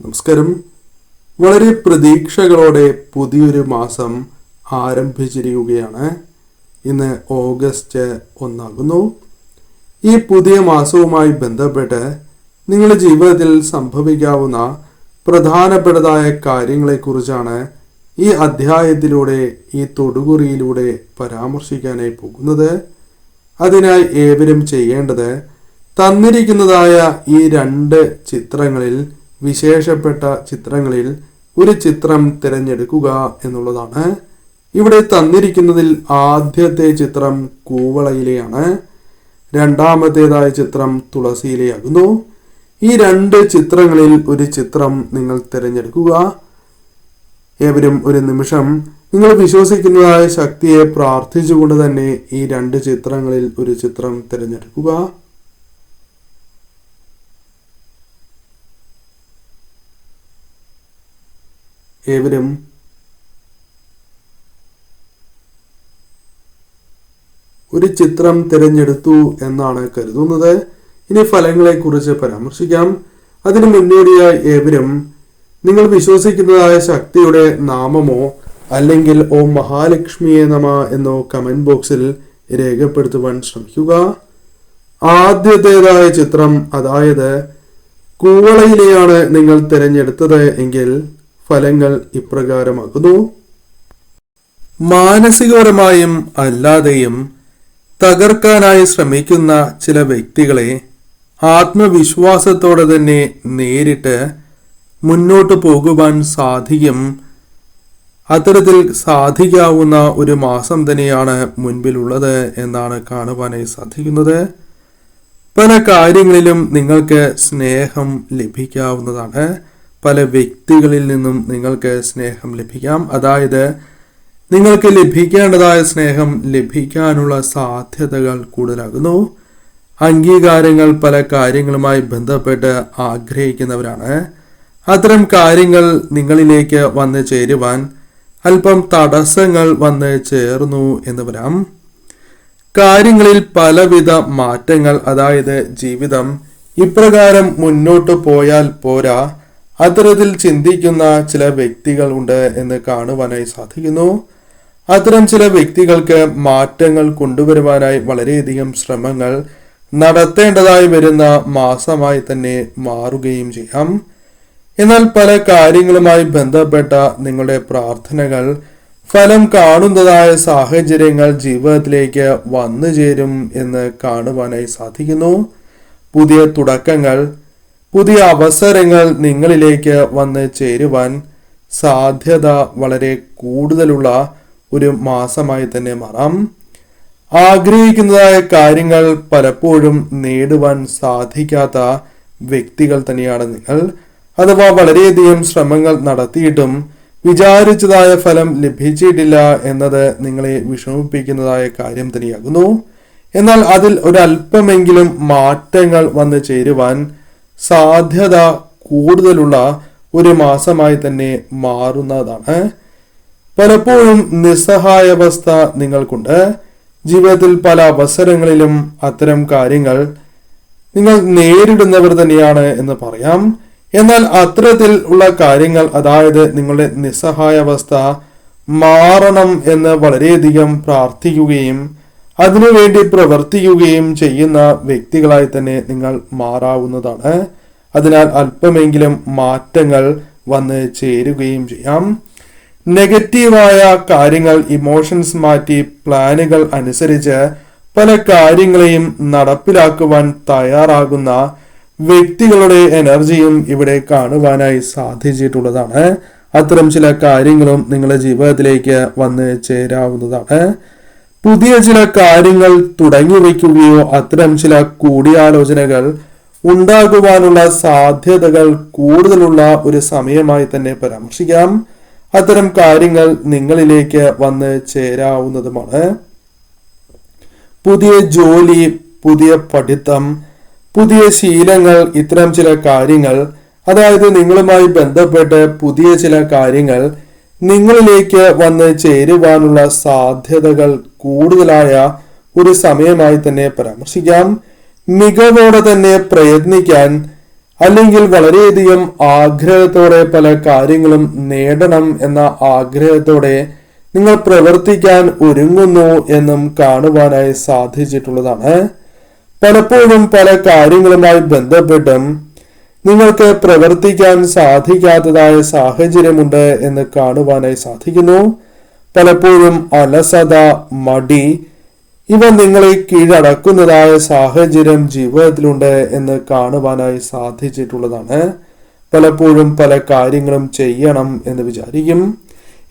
നമസ്കാരം. വളരെ പ്രതീക്ഷകളോടെ പുതിയൊരു മാസം ആരംഭിച്ചിരിക്കുകയാണ്. ഇന്ന് ഓഗസ്റ്റ് ഒന്നാകുന്നു. ഈ പുതിയ മാസവുമായി ബന്ധപ്പെട്ട് നിങ്ങളുടെ ജീവിതത്തിൽ സംഭവിക്കാവുന്ന പ്രധാനപ്പെട്ടതായ കാര്യങ്ങളെക്കുറിച്ചാണ് ഈ അധ്യായത്തിലൂടെ ഈ തൊടുകുറിയിലൂടെ പരാമർശിക്കാനായി പോകുന്നത്. അതിനായി ഏവരും ചെയ്യേണ്ടത് തന്നിരിക്കുന്നതായ ഈ രണ്ട് ചിത്രങ്ങളിൽ വിശേഷപ്പെട്ട ചിത്രങ്ങളിൽ ഒരു ചിത്രം തിരഞ്ഞെടുക്കുക എന്നുള്ളതാണ്. ഇവിടെ തന്നിരിക്കുന്നതിൽ ആദ്യത്തെ ചിത്രം കൂവളയിലെയാണ്. രണ്ടാമത്തേതായ ചിത്രം തുളസിയിലെയാകുന്നു. ഈ രണ്ട് ചിത്രങ്ങളിൽ ഒരു ചിത്രം നിങ്ങൾ തിരഞ്ഞെടുക്കുക. ഏവരും ഒരു നിമിഷം നിങ്ങൾ വിശ്വസിക്കുന്നതായ ശക്തിയെ പ്രാർത്ഥിച്ചുകൊണ്ട് തന്നെ ഈ രണ്ട് ചിത്രങ്ങളിൽ ഒരു ചിത്രം തിരഞ്ഞെടുക്കുക. ഏവരും ഒരു ചിത്രം തിരഞ്ഞെടുത്തു എന്നാണ് കരുതുന്നത്. ഇനി ഫലങ്ങളെ കുറിച്ച് പരാമർശിക്കാം. അതിനു മുന്നോടിയായി ഏവരും നിങ്ങൾ വിശ്വസിക്കുന്നതായ ശക്തിയുടെ നാമമോ അല്ലെങ്കിൽ ഓ മഹാലക്ഷ്മിയെ നമ എന്നോ കമന്റ് ബോക്സിൽ രേഖപ്പെടുത്തുവാൻ ശ്രമിക്കുക. ആദ്യത്തേതായ ചിത്രം അതായത് കൂവളയിലെയാണ് നിങ്ങൾ തിരഞ്ഞെടുത്തത് എങ്കിൽ ഫലങ്ങൾ ഇപ്രകാരമാകുന്നു. മാനസികപരമായും അല്ലാതെയും തകർക്കാനായി ശ്രമിക്കുന്ന ചില വ്യക്തികളെ ആത്മവിശ്വാസത്തോടെ തന്നെ നേരിട്ട് മുന്നോട്ട് പോകുവാൻ സാധിക്കും. അത്തരത്തിൽ സാധിക്കാവുന്ന ഒരു മാസം തന്നെയാണ് മുൻപിലുള്ളത് എന്നാണ് കാണുവാനായി സാധിക്കുന്നത്. പല കാര്യങ്ങളിലും നിങ്ങൾക്ക് സ്നേഹം ലഭിക്കാവുന്നതാണ്. പല വ്യക്തികളിൽ നിന്നും നിങ്ങൾക്ക് സ്നേഹം ലഭിക്കാം. അതായത് നിങ്ങൾക്ക് ലഭിക്കേണ്ടതായ സ്നേഹം ലഭിക്കാനുള്ള സാധ്യതകൾ കൂടുതലാകുന്നു. അംഗീകാരങ്ങൾ പല കാര്യങ്ങളുമായി ബന്ധപ്പെട്ട് ആഗ്രഹിക്കുന്നവരാണ്. അത്തരം കാര്യങ്ങൾ നിങ്ങളിലേക്ക് വന്ന് ചേരുവാൻ അല്പം തടസ്സങ്ങൾ വന്ന് ചേർന്നു എന്ന് വരാം കാര്യങ്ങളിൽ പലവിധ മാറ്റങ്ങൾ അതായത് ജീവിതം ഇപ്രകാരം മുന്നോട്ട് പോയാൽ പോരാ. അത്തരത്തിൽ ചിന്തിക്കുന്ന ചില വ്യക്തികൾ ഉണ്ട് എന്ന് കാണുവാനായി സാധിക്കുന്നു. അത്തരം ചില വ്യക്തികൾക്ക് മാറ്റങ്ങൾ കൊണ്ടുവരുവാനായി വളരെയധികം ശ്രമങ്ങൾ നടത്തേണ്ടതായി വരുന്ന മാസമായി തന്നെ മാറുകയും ചെയ്യാം. എന്നാൽ പല കാര്യങ്ങളുമായി ബന്ധപ്പെട്ട നിങ്ങളുടെ പ്രാർത്ഥനകൾ ഫലം കാണുന്നതായ സാഹചര്യങ്ങൾ ജീവിതത്തിലേക്ക് വന്നു ചേരും എന്ന് കാണുവാനായി സാധിക്കുന്നു. പുതിയ തുടക്കങ്ങൾ പുതിയ അവസരങ്ങൾ നിങ്ങളിലേക്ക് വന്ന് ചേരുവാൻ സാധ്യത വളരെ കൂടുതലുള്ള ഒരു മാസമായി തന്നെ മാറാം. ആഗ്രഹിക്കുന്നതായ കാര്യങ്ങൾ പലപ്പോഴും നേടുവാൻ സാധിക്കാത്ത വ്യക്തികൾ തന്നെയാണ് നിങ്ങൾ. അഥവാ വളരെയധികം ശ്രമങ്ങൾ നടത്തിയിട്ടും വിചാരിച്ചതായ ഫലം ലഭിച്ചിട്ടില്ല എന്നത് നിങ്ങളെ വിഷമിപ്പിക്കുന്നതായ കാര്യം തന്നെയാകുന്നു. എന്നാൽ അതിൽ ഒരല്പമെങ്കിലും മാറ്റങ്ങൾ വന്നു ചേരുവാൻ സാധ്യത കൂടുതലുള്ള ഒരു മാസമായി തന്നെ മാറുന്നതാണ്. പലപ്പോഴും നിസ്സഹായാവസ്ഥ നിങ്ങൾക്കുണ്ട്. ജീവിതത്തിൽ പല അവസരങ്ങളിലും അത്തരം കാര്യങ്ങൾ നിങ്ങൾ നേരിടുന്നവർ തന്നെയാണ് എന്ന് പറയാം. എന്നാൽ അത്തരത്തിൽ ഉള്ള കാര്യങ്ങൾ അതായത് നിങ്ങളുടെ നിസ്സഹായാവസ്ഥ മാറണം എന്ന് വളരെയധികം പ്രാർത്ഥിക്കുകയും അതിനുവേണ്ടി പ്രവർത്തിക്കുകയും ചെയ്യുന്ന വ്യക്തികളായി തന്നെ നിങ്ങൾ മാറാവുന്നതാണ്. അതിനാൽ അല്പമെങ്കിലും മാറ്റങ്ങൾ വന്ന് ചേരുകയും ചെയ്യാം. നെഗറ്റീവായ കാര്യങ്ങൾ ഇമോഷൻസ് മാറ്റി പ്ലാനുകൾ അനുസരിച്ച് പല കാര്യങ്ങളെയും നടപ്പിലാക്കുവാൻ തയ്യാറാകുന്ന വ്യക്തികളുടെ എനർജിയും ഇവിടെ കാണുവാനായി സാധിച്ചിട്ടുള്ളതാണ്. അത്തരം ചില കാര്യങ്ങളും നിങ്ങളുടെ ജീവിതത്തിലേക്ക് വന്ന് ചേരാവുന്നതാണ്. പുതിയ ചില കാര്യങ്ങൾ തുടങ്ങി വയ്ക്കുകയോ അത്തരം ചില കൂടിയാലോചനകൾ ഉണ്ടാകുവാനുള്ള സാധ്യതകൾ കൂടുതലുള്ള ഒരു സമയമായി തന്നെ പരാമർശിക്കാം. അത്തരം കാര്യങ്ങൾ നിങ്ങളിലേക്ക് വന്ന് ചേരാവുന്നതുമാണ്. പുതിയ ജോലി പുതിയ പഠിത്തം പുതിയ ശീലങ്ങൾ ഇത്തരം ചില കാര്യങ്ങൾ. അതായത് നിങ്ങളുമായി ബന്ധപ്പെട്ട് പുതിയ ചില കാര്യങ്ങൾ നിങ്ങളിലേക്ക് വന്ന് ചേരുവാനുള്ള സാധ്യതകൾ കൂടുതലായ ഒരു സമയമായി തന്നെ പരാമർശിക്കാം. മികവോടെ തന്നെ പ്രയത്നിക്കാൻ അല്ലെങ്കിൽ വളരെയധികം ആഗ്രഹത്തോടെ പല കാര്യങ്ങളും നേടണം എന്ന ആഗ്രഹത്തോടെ നിങ്ങൾ പ്രവർത്തിക്കാൻ ഒരുങ്ങുന്നു എന്നും കാണുവാനായി സാധിച്ചിട്ടുള്ളതാണ്. പലപ്പോഴും പല കാര്യങ്ങളുമായി ബന്ധപ്പെട്ടും നിങ്ങൾക്ക് പ്രവർത്തിക്കാൻ സാധിക്കാത്തതായ സാഹചര്യമുണ്ട് എന്ന് കാണുവാനായി സാധിക്കുന്നു. പലപ്പോഴും അലസത മടി ഇവ നിങ്ങളെ കീഴടക്കുന്നതായ സാഹചര്യം ജീവിതത്തിലുണ്ട് എന്ന് കാണുവാനായി സാധിച്ചിട്ടുള്ളതാണ്. പലപ്പോഴും പല കാര്യങ്ങളും ചെയ്യണം എന്ന് വിചാരിക്കും.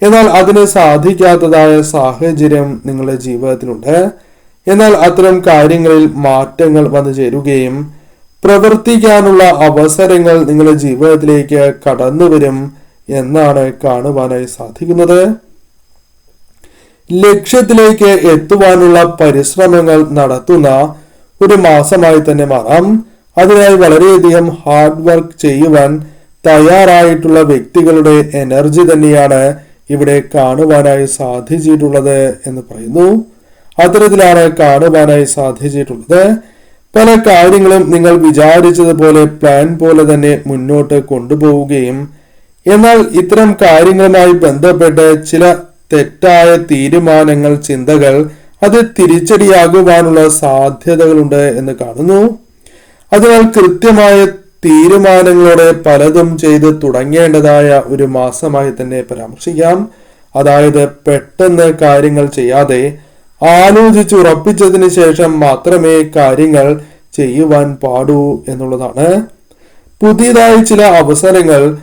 എന്നാൽ അതിന് സാധിക്കാത്തതായ സാഹചര്യം നിങ്ങളുടെ ജീവിതത്തിലുണ്ട്. എന്നാൽ അത്തരം കാര്യങ്ങളിൽ മാറ്റങ്ങൾ വന്നു ചേരുകയും പ്രവർത്തിക്കാനുള്ള അവസരങ്ങൾ നിങ്ങളുടെ ജീവിതത്തിലേക്ക് കടന്നു വരും എന്നാണ് കാണുവാനായി സാധിക്കുന്നത്. ലക്ഷ്യത്തിലേക്ക് എത്തുവാനുള്ള പരിശ്രമങ്ങൾ നടത്തുന്ന ഒരു മാസമായി തന്നെ മാറാം. അതിനായി വളരെയധികം ഹാർഡ് വർക്ക് ചെയ്യുവാൻ തയ്യാറായിട്ടുള്ള വ്യക്തികളുടെ എനർജി തന്നെയാണ് ഇവിടെ കാണുവാനായി സാധിച്ചിട്ടുള്ളത് എന്ന് പറയുന്നു. അത്തരത്തിലാണ് കാണുവാനായി സാധിച്ചിട്ടുള്ളത്. പല കാര്യങ്ങളും നിങ്ങൾ വിചാരിച്ചതുപോലെ പ്ലാൻ പോലെ തന്നെ മുന്നോട്ട് കൊണ്ടുപോവുകയും എന്നാൽ ഇത്തരം കാര്യങ്ങളുമായി ബന്ധപ്പെട്ട് ചില തെറ്റായ തീരുമാനങ്ങൾ ചിന്തകൾ അത് തിരിച്ചടിയാകുവാനുള്ള സാധ്യതകളുണ്ട് എന്ന് കാണുന്നു. അതിനാൽ കൃത്യമായ തീരുമാനങ്ങളോടെ പലതും ചെയ്ത് തുടങ്ങേണ്ടതായ ഒരു മാസമായി തന്നെ പരാമർശിക്കാം. അതായത് പെട്ടെന്ന് കാര്യങ്ങൾ ചെയ്യാതെ ആലോചിച്ച് ഉറപ്പിച്ചതിന് ശേഷം മാത്രമേ കാര്യങ്ങൾ ചെയ്യുവാൻ പാടൂ എന്നുള്ളതാണ്. പുതിയതായി ചില അവസരങ്ങൾ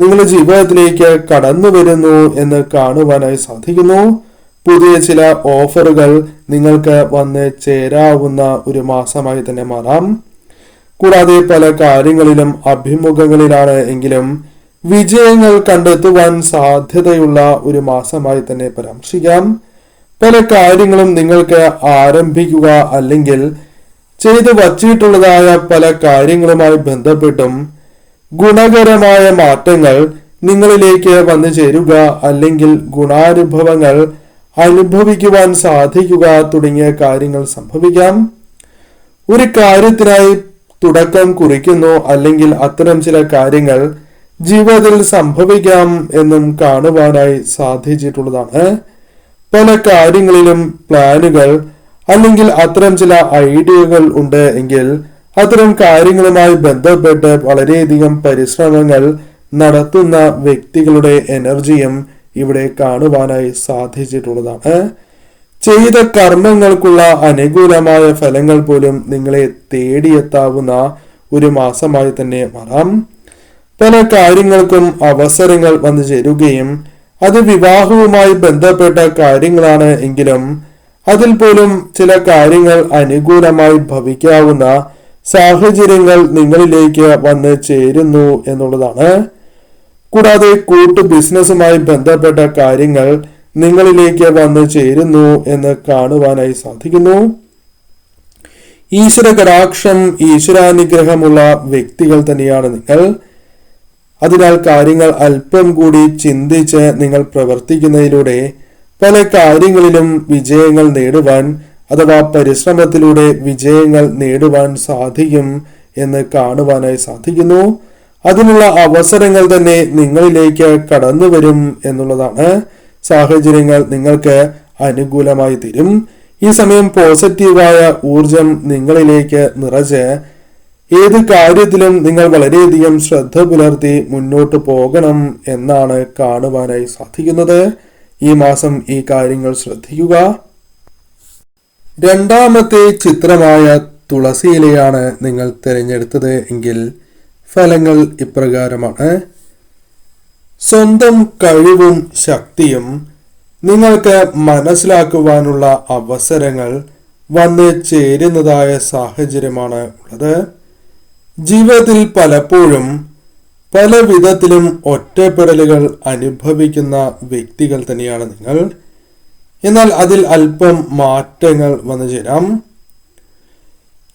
നിങ്ങളുടെ ജീവിതത്തിലേക്ക് കടന്നു വരുന്നു എന്ന് കാണുവാനായി സാധിക്കുന്നു. പുതിയ ചില ഓഫറുകൾ നിങ്ങൾക്ക് വന്ന് ചേരാവുന്ന ഒരു മാസമായി തന്നെ മാറാം. കൂടാതെ പല കാര്യങ്ങളിലും അഭിമുഖങ്ങളിലാണ് എങ്കിലും വിജയങ്ങൾ കണ്ടെത്തുവാൻ സാധ്യതയുള്ള ഒരു മാസമായി തന്നെ പരാമർശിക്കാം. പല കാര്യങ്ങളും നിങ്ങൾക്ക് ആരംഭിക്കുക അല്ലെങ്കിൽ ചെയ്തു വച്ചിട്ടുള്ളതായ പല കാര്യങ്ങളുമായി ബന്ധപ്പെട്ടും ഗുണകരമായ മാറ്റങ്ങൾ നിങ്ങളിലേക്ക് വന്നു ചേരുക അല്ലെങ്കിൽ ഗുണാനുഭവങ്ങൾ അനുഭവിക്കുവാൻ സാധിക്കുക തുടങ്ങിയ കാര്യങ്ങൾ സംഭവിക്കാം. ഒരു കാര്യത്തിനായി തുടക്കം കുറിക്കുന്നു അല്ലെങ്കിൽ അത്തരം ചില കാര്യങ്ങൾ ജീവിതത്തിൽ സംഭവിക്കാം എന്നും കാണുവാനായി സാധിച്ചിട്ടുള്ളതാണ്. പല കാര്യങ്ങളിലും പ്ലാനുകൾ അല്ലെങ്കിൽ അത്തരം ചില ഐഡിയകൾ ഉണ്ട് എങ്കിൽ അത്തരം കാര്യങ്ങളുമായി ബന്ധപ്പെട്ട് വളരെയധികം പരിശ്രമങ്ങൾ നടത്തുന്ന വ്യക്തികളുടെ എനർജിയും ഇവിടെ കാണുവാനായി സാധിച്ചിട്ടുള്ളതാണ്. ചെയ്ത കർമ്മങ്ങൾക്കുള്ള അനുകൂലമായ ഫലങ്ങൾ പോലും നിങ്ങളെ തേടിയെത്താവുന്ന ഒരു മാസമായി തന്നെ മാറാം. പല കാര്യങ്ങൾക്കും അവസരങ്ങൾ വന്നു ചേരുകയും അത് വിവാഹവുമായി ബന്ധപ്പെട്ട കാര്യങ്ങളാണ് എങ്കിലും അതിൽ പോലും ചില കാര്യങ്ങൾ അനുകൂലമായി ഭവിക്കാവുന്ന സാഹചര്യങ്ങൾ നിങ്ങളിലേക്ക് വന്ന് ചേരുന്നു എന്നുള്ളതാണ്. കൂടാതെ കൂട്ടു ബിസിനസ്സുമായി ബന്ധപ്പെട്ട കാര്യങ്ങൾ നിങ്ങളിലേക്ക് വന്ന് ചേരുന്നു എന്ന് കാണുവാനായി സാധിക്കുന്നു. ഈശ്വര കടാക്ഷം ഈശ്വരാനുഗ്രഹമുള്ള വ്യക്തികൾ തന്നെയാണ് നിങ്ങൾ. അതിനാൽ കാര്യങ്ങൾ അല്പം കൂടി ചിന്തിച്ച് നിങ്ങൾ പ്രവർത്തിക്കുന്നതിലൂടെ പല കാര്യങ്ങളിലും വിജയങ്ങൾ നേടുവാൻ അഥവാ പരിശ്രമത്തിലൂടെ വിജയങ്ങൾ നേടുവാൻ സാധിക്കും എന്ന് കാണുവാനായി സാധിക്കുന്നു. അതിനുള്ള അവസരങ്ങൾ തന്നെ നിങ്ങളിലേക്ക് കടന്നു വരും എന്നുള്ളതാണ്. സാഹചര്യങ്ങൾ നിങ്ങൾക്ക് അനുകൂലമായി തീരും. ഈ സമയം പോസിറ്റീവായ ഊർജം നിങ്ങളിലേക്ക് നിറച്ച് ഏത് കാര്യത്തിലും നിങ്ങൾ വളരെയധികം ശ്രദ്ധ പുലർത്തി മുന്നോട്ട് പോകണം എന്നാണ് കാണുവാനായി സാധിക്കുന്നത്. ഈ മാസം ഈ കാര്യങ്ങൾ ശ്രദ്ധിക്കുക. രണ്ടാമത്തെ ചിത്രമായ തുളസിയിലെയാണ് നിങ്ങൾ തിരഞ്ഞെടുത്തത് എങ്കിൽ ഫലങ്ങൾ ഇപ്രകാരമാണ്. സ്വന്തം കഴിവും ശക്തിയും നിങ്ങൾക്ക് മനസ്സിലാക്കുവാനുള്ള അവസരങ്ങൾ വന്ന് ചേരുന്നതായ സാഹചര്യമാണ് ഉള്ളത്. ജീവിതത്തിൽ പലപ്പോഴും പല വിധത്തിലും ഒറ്റപ്പെടലുകൾ അനുഭവിക്കുന്ന വ്യക്തികൾ തന്നെയാണ് നിങ്ങൾ. എന്നാൽ അതിൽ അല്പം മാറ്റങ്ങൾ വന്നു ചേരാം.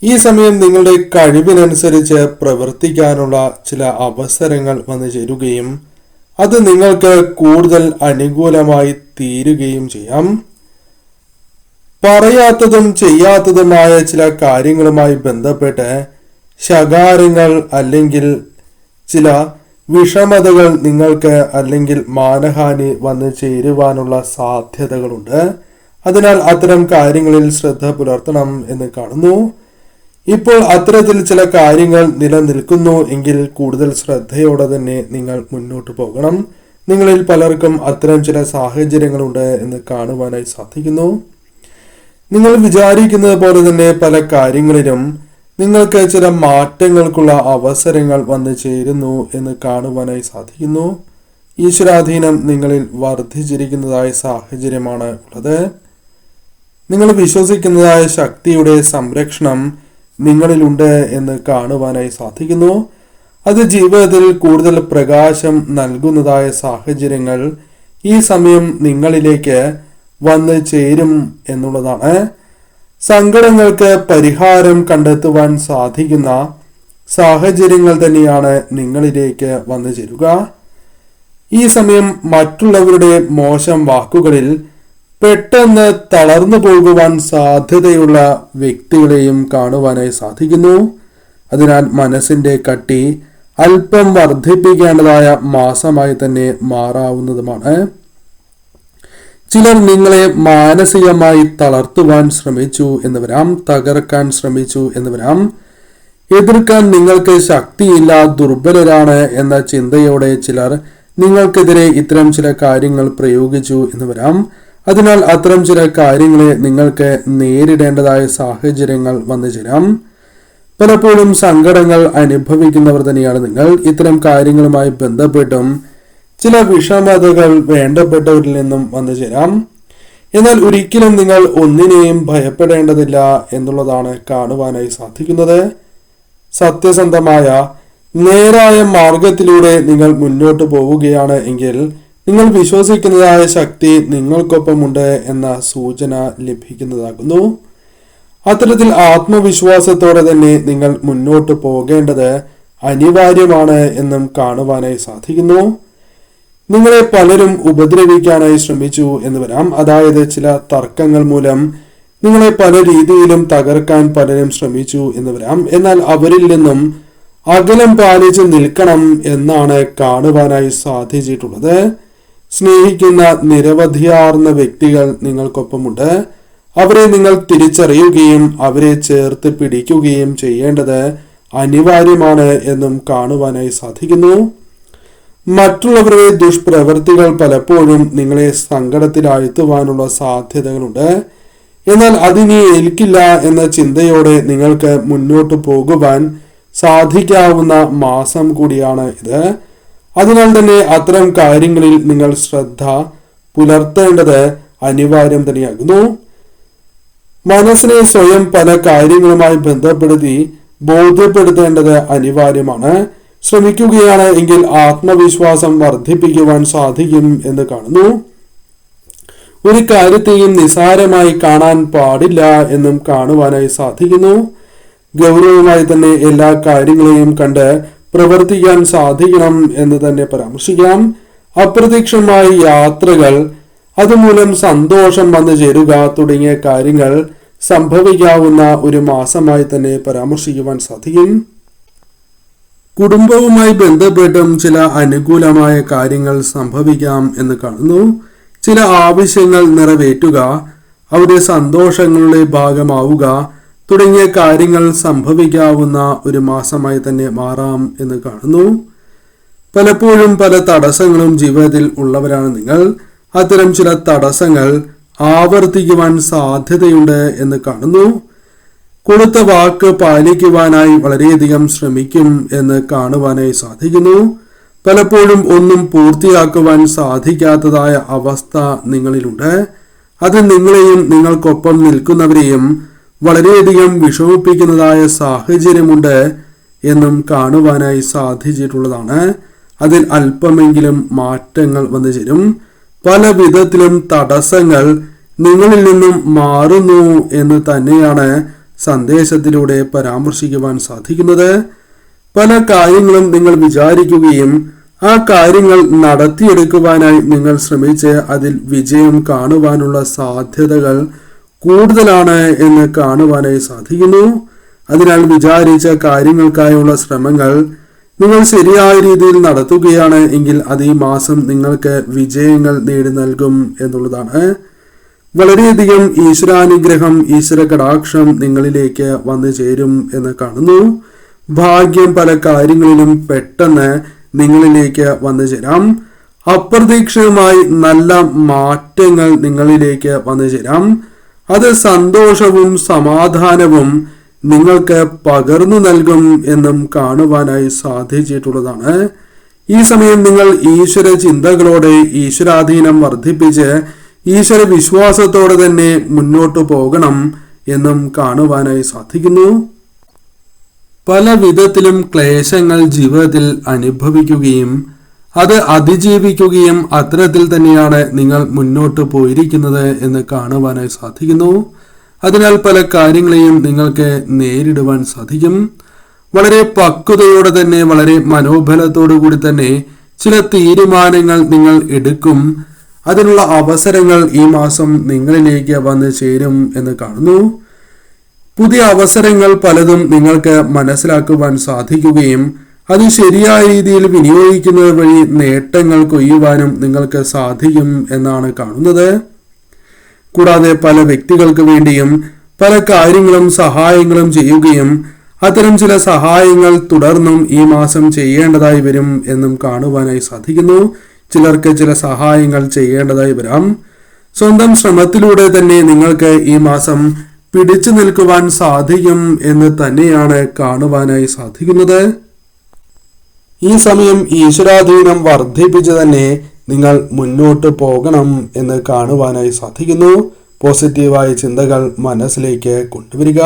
ഈ സമയം നിങ്ങളുടെ കഴിവിനനുസരിച്ച് പ്രവർത്തിക്കാനുള്ള ചില അവസരങ്ങൾ വന്നു ചേരുകയും അത് നിങ്ങൾക്ക് കൂടുതൽ അനുകൂലമായി തീരുകയും ചെയ്യാം. പറയാത്തതും ചെയ്യാത്തതുമായ ചില കാര്യങ്ങളുമായി ബന്ധപ്പെട്ട് ശകാരങ്ങൾ അല്ലെങ്കിൽ ചില വിഷമതകൾ നിങ്ങൾക്ക് അല്ലെങ്കിൽ മാനഹാനി വന്നു ചേരുവാനുള്ള സാധ്യതകളുണ്ട്. അതിനാൽ അത്തരം കാര്യങ്ങളിൽ ശ്രദ്ധ പുലർത്തണം എന്ന് കാണുന്നു. ഇപ്പോൾ അത്തരത്തിൽ ചില കാര്യങ്ങൾ നിലനിൽക്കുന്നു എങ്കിൽ കൂടുതൽ ശ്രദ്ധയോടെ തന്നെ നിങ്ങൾ മുന്നോട്ട് പോകണം. നിങ്ങളിൽ പലർക്കും അത്തരം ചില സാഹചര്യങ്ങളുണ്ട് എന്ന് കാണുവാനായി സാധിക്കുന്നു. നിങ്ങൾ വിചാരിക്കുന്നത് പോലെ തന്നെ പല കാര്യങ്ങളിലും നിങ്ങൾക്ക് ചില മാറ്റങ്ങൾക്കുള്ള അവസരങ്ങൾ വന്നു ചേരുന്നു എന്ന് കാണുവാനായി സാധിക്കുന്നു. ഈശ്വരാധീനം നിങ്ങളിൽ വർദ്ധിച്ചിരിക്കുന്നതായ സാഹചര്യമാണ് ഉള്ളത്. നിങ്ങൾ വിശ്വസിക്കുന്നതായ ശക്തിയുടെ സംരക്ഷണം നിങ്ങളിലുണ്ട് എന്ന് കാണുവാനായി സാധിക്കുന്നു. അത് ജീവിതത്തിൽ കൂടുതൽ പ്രകാശം നൽകുന്നതായ സാഹചര്യങ്ങൾ ഈ സമയം നിങ്ങളിലേക്ക് വന്ന് ചേരും എന്നുള്ളതാണ്. സങ്കടങ്ങൾക്ക് പരിഹാരം കണ്ടെത്തുവാൻ സാധിക്കുന്ന സാഹചര്യങ്ങൾ തന്നെയാണ് നിങ്ങളിലേക്ക് വന്നു ചേരുക. ഈ സമയം മറ്റുള്ളവരുടെ മോശം വാക്കുകളിൽ പെട്ടെന്ന് തളർന്നു പോകുവാൻ സാധ്യതയുള്ള വ്യക്തികളെയും കാണുവാനായി സാധിക്കുന്നു. അതിനാൽ മനസ്സിന്റെ കട്ടി അല്പം വർദ്ധിപ്പിക്കേണ്ടതായ മാസമായി തന്നെ മാറാവുന്നതുമാണ്. ചിലർ നിങ്ങളെ മാനസികമായി തളർത്തുവാൻ ശ്രമിച്ചു എന്ന് വരാം തകർക്കാൻ ശ്രമിച്ചു എന്ന് വരാം എതിർക്കാൻ നിങ്ങൾക്ക് ശക്തിയില്ല ദുർബലരാണ് എന്ന ചിന്തയോടെ ചിലർ നിങ്ങൾക്കെതിരെ ഇത്തരം ചില കാര്യങ്ങൾ പ്രയോഗിച്ചു എന്ന് വരാം അതിനാൽ അത്തരം ചില കാര്യങ്ങളെ നിങ്ങൾക്ക് നേരിടേണ്ടതായ സാഹചര്യങ്ങൾ വന്നു ചേരാം. പലപ്പോഴും സങ്കടങ്ങൾ അനുഭവിക്കുന്നവർ തന്നെയാണ് നിങ്ങൾ. ഇത്തരം കാര്യങ്ങളുമായി ബന്ധപ്പെട്ടും ചില വിഷമതകൾ വേണ്ടപ്പെട്ടവരിൽ നിന്നും വന്നു ചേരാം. എന്നാൽ ഒരിക്കലും നിങ്ങൾ ഒന്നിനെയും ഭയപ്പെടേണ്ടതില്ല എന്നുള്ളതാണ് കാണുവാനായി സാധിക്കുന്നത്. സത്യസന്ധമായ നേരായ മാർഗത്തിലൂടെ നിങ്ങൾ മുന്നോട്ട് പോവുകയാണ് എങ്കിൽ നിങ്ങൾ വിശ്വസിക്കുന്നതായ ശക്തി നിങ്ങൾക്കൊപ്പമുണ്ട് എന്ന സൂചന ലഭിക്കുന്നതാകുന്നു. അത്തരത്തിൽ ആത്മവിശ്വാസത്തോടെ തന്നെ നിങ്ങൾ മുന്നോട്ട് പോകേണ്ടത് അനിവാര്യമാണ് എന്നും കാണുവാനായി സാധിക്കുന്നു. നിങ്ങളെ പലരും ഉപദ്രവിക്കാനായി ശ്രമിച്ചു എന്ന് വരാം അതായത് ചില തർക്കങ്ങൾ മൂലം നിങ്ങളെ പല രീതിയിലും തകർക്കാൻ പലരും ശ്രമിച്ചു എന്ന് വരാം എന്നാൽ അവരിൽ നിന്നും അകലം പാലിച്ച് നിൽക്കണം എന്നാണ് കാണുവാനായി സാധിച്ചിട്ടുള്ളത്. സ്നേഹിക്കുന്ന നിരവധിയാർന്ന വ്യക്തികൾ നിങ്ങൾക്കൊപ്പമുണ്ട്. അവരെ നിങ്ങൾ തിരിച്ചറിയുകയും അവരെ ചേർത്ത് പിടിക്കുകയും ചെയ്യേണ്ടത് അനിവാര്യമാണ് എന്നും കാണുവാനായി സാധിക്കുന്നു. മറ്റുള്ളവരുടെ ദുഷ്പ്രവൃത്തികൾ പലപ്പോഴും നിങ്ങളെ സങ്കടത്തിലാഴ്ത്തുവാനുള്ള സാധ്യതകളുണ്ട്. എന്നാൽ അതിനെ ഏൽക്കില്ല എന്ന ചിന്തയോടെ നിങ്ങൾക്ക് മുന്നോട്ട് പോകുവാൻ സാധിക്കാവുന്ന മാസം കൂടിയാണ് ഇത്. അതിനാൽ തന്നെ അത്തരം കാര്യങ്ങളിൽ നിങ്ങൾ ശ്രദ്ധ പുലർത്തേണ്ടത് അനിവാര്യം തന്നെയാകുന്നു. മനസ്സിനെ സ്വയം പല കാര്യങ്ങളുമായി ബന്ധപ്പെടുത്തി ബോധ്യപ്പെടുത്തേണ്ടത് അനിവാര്യമാണ്. ശ്രമിക്കുകയാണ് എങ്കിൽ ആത്മവിശ്വാസം വർദ്ധിപ്പിക്കുവാൻ സാധിക്കും എന്ന് കാണുന്നു. ഒരു കാര്യത്തെയും നിസാരമായി കാണാൻ പാടില്ല എന്നും കാണുവാനായി സാധിക്കുന്നു. ഗൗരവമായി തന്നെ എല്ലാ കാര്യങ്ങളെയും കണ്ട് പ്രവർത്തിക്കാൻ സാധിക്കണം എന്ന് തന്നെ പരാമർശിക്കാം. അപ്രതീക്ഷമായ യാത്രകൾ അതുമൂലം സന്തോഷം വന്നു ചേരുക തുടങ്ങിയ കാര്യങ്ങൾ സംഭവിക്കാവുന്ന ഒരു മാസമായി തന്നെ പരാമർശിക്കുവാൻ സാധിക്കും. കുടുംബവുമായി ബന്ധപ്പെട്ടും ചില അനുകൂലമായ കാര്യങ്ങൾ സംഭവിക്കാം എന്ന് കാണുന്നു. ചില ആവശ്യങ്ങൾ നിറവേറ്റുക അവരുടെ സന്തോഷങ്ങളുടെ ഭാഗമാവുക തുടങ്ങിയ കാര്യങ്ങൾ സംഭവിക്കാവുന്ന ഒരു മാസമായി തന്നെ മാറാം എന്ന് കാണുന്നു. പലപ്പോഴും പല തടസ്സങ്ങളും ജീവിതത്തിൽ ഉള്ളവരാണ് നിങ്ങൾ. അത്തരം ചില തടസ്സങ്ങൾ ആവർത്തിക്കുവാൻ സാധ്യതയുണ്ട് എന്ന് കാണുന്നു. കൊടുത്ത വാക്ക് പാലിക്കുവാനായി വളരെയധികം ശ്രമിക്കും എന്ന് കാണുവാനായി സാധിക്കുന്നു. പലപ്പോഴും ഒന്നും പൂർത്തിയാക്കുവാൻ സാധിക്കാത്തതായ അവസ്ഥ നിങ്ങളിലുണ്ട്. അത് നിങ്ങളെയും നിങ്ങൾക്കൊപ്പം നിൽക്കുന്നവരെയും വളരെയധികം വിഷമിപ്പിക്കുന്നതായ സാഹചര്യമുണ്ട് എന്നും കാണുവാനായി സാധിച്ചിട്ടുള്ളതാണ്. അതിൽ അല്പമെങ്കിലും മാറ്റങ്ങൾ വന്നു ചേരും. പല വിധത്തിലും തടസ്സങ്ങൾ നിങ്ങളിൽ നിന്നും മാറുന്നു എന്ന് തന്നെയാണ് സന്ദേശത്തിലൂടെ പരാമർശിക്കുവാൻ സാധിക്കുന്നത്? പല കാര്യങ്ങളും നിങ്ങൾ വിചാരിക്കുകയും ആ കാര്യങ്ങൾ നടത്തിയെടുക്കുവാനായി നിങ്ങൾ ശ്രമിച്ച് അതിൽ വിജയം കാണുവാനുള്ള സാധ്യതകൾ കൂടുതലാണ് എന്ന് കാണുവാനായി സാധിക്കുന്നു. അതിനാൽ വിചാരിച്ച കാര്യങ്ങൾക്കായുള്ള ശ്രമങ്ങൾ നിങ്ങൾ ശരിയായ രീതിയിൽ നടത്തുകയാണ് എങ്കിൽ അത് ഈ മാസം നിങ്ങൾക്ക് വിജയങ്ങൾ നേടി നൽകും എന്നുള്ളതാണ്. വളരെയധികം ഈശ്വരാനുഗ്രഹം ഈശ്വര കടാക്ഷം നിങ്ങളിലേക്ക് വന്നു ചേരും എന്ന് കാണുന്നു. ഭാഗ്യം പല കാര്യങ്ങളിലും പെട്ടെന്ന് നിങ്ങളിലേക്ക് വന്നു ചേരാം. അപ്രതീക്ഷിതമായി നല്ല മാറ്റങ്ങൾ നിങ്ങളിലേക്ക് വന്നു ചേരാം. അത് സന്തോഷവും സമാധാനവും നിങ്ങൾക്ക് പകർന്നു നൽകും എന്നും കാണുവാനായി സാധിച്ചിട്ടുള്ളതാണ്. ഈ സമയം നിങ്ങൾ ഈശ്വര ചിന്തകളോടെ ഈശ്വരാധീനം വർദ്ധിപ്പിച്ച് ഈശ്വര വിശ്വാസത്തോടെ തന്നെ മുന്നോട്ടു പോകണം എന്നും കാണുവാനായി സാധിക്കുന്നു. പല വിധത്തിലും ക്ലേശങ്ങൾ ജീവിതത്തിൽ അനുഭവിക്കുകയും അത് അതിജീവിക്കുകയും അത്തരത്തിൽ തന്നെയാണ് നിങ്ങൾ മുന്നോട്ട് പോയിരിക്കുന്നത് എന്ന് കാണുവാനായി സാധിക്കുന്നു. അതിനാൽ പല കാര്യങ്ങളെയും നിങ്ങൾക്ക് നേരിടുവാൻ സാധിക്കും. വളരെ പക്വതയോടെ തന്നെ വളരെ മനോബലത്തോടു കൂടി തന്നെ ചില തീരുമാനങ്ങൾ നിങ്ങൾ എടുക്കും. അതിനുള്ള അവസരങ്ങൾ ഈ മാസം നിങ്ങളിലേക്ക് വന്ന് ചേരും എന്ന് കാണുന്നു. പുതിയ അവസരങ്ങൾ പലതും നിങ്ങൾക്ക് മനസ്സിലാക്കുവാൻ സാധിക്കുകയും അത് ശരിയായ രീതിയിൽ വിനിയോഗിക്കുന്നത് വഴി നേട്ടങ്ങൾ കൊയ്യുവാനും നിങ്ങൾക്ക് സാധിക്കും എന്നാണ് കാണുന്നത്. കൂടാതെ പല വ്യക്തികൾക്ക് വേണ്ടിയും പല കാര്യങ്ങളും സഹായങ്ങളും ചെയ്യുകയും അത്തരം ചില സഹായങ്ങൾ തുടർന്നും ഈ മാസം ചെയ്യേണ്ടതായി വരും എന്നും കാണുവാനായി സാധിക്കുന്നു. ചിലർക്ക് ചില സഹായങ്ങൾ ചെയ്യേണ്ടതായി വരാം. സ്വന്തം ശ്രമത്തിലൂടെ തന്നെ നിങ്ങൾക്ക് ഈ മാസം പിടിച്ചു നിൽക്കുവാൻ സാധിക്കും എന്ന് തന്നെയാണ് കാണുവാനായി സാധിക്കുന്നത്. ഈ സമയം ഈശ്വരാധീനം വർദ്ധിപ്പിച്ച് തന്നെ നിങ്ങൾ മുന്നോട്ട് പോകണം എന്ന് കാണുവാനായി സാധിക്കുന്നു. പോസിറ്റീവായ ചിന്തകൾ മനസ്സിലേക്ക് കൊണ്ടുവരിക.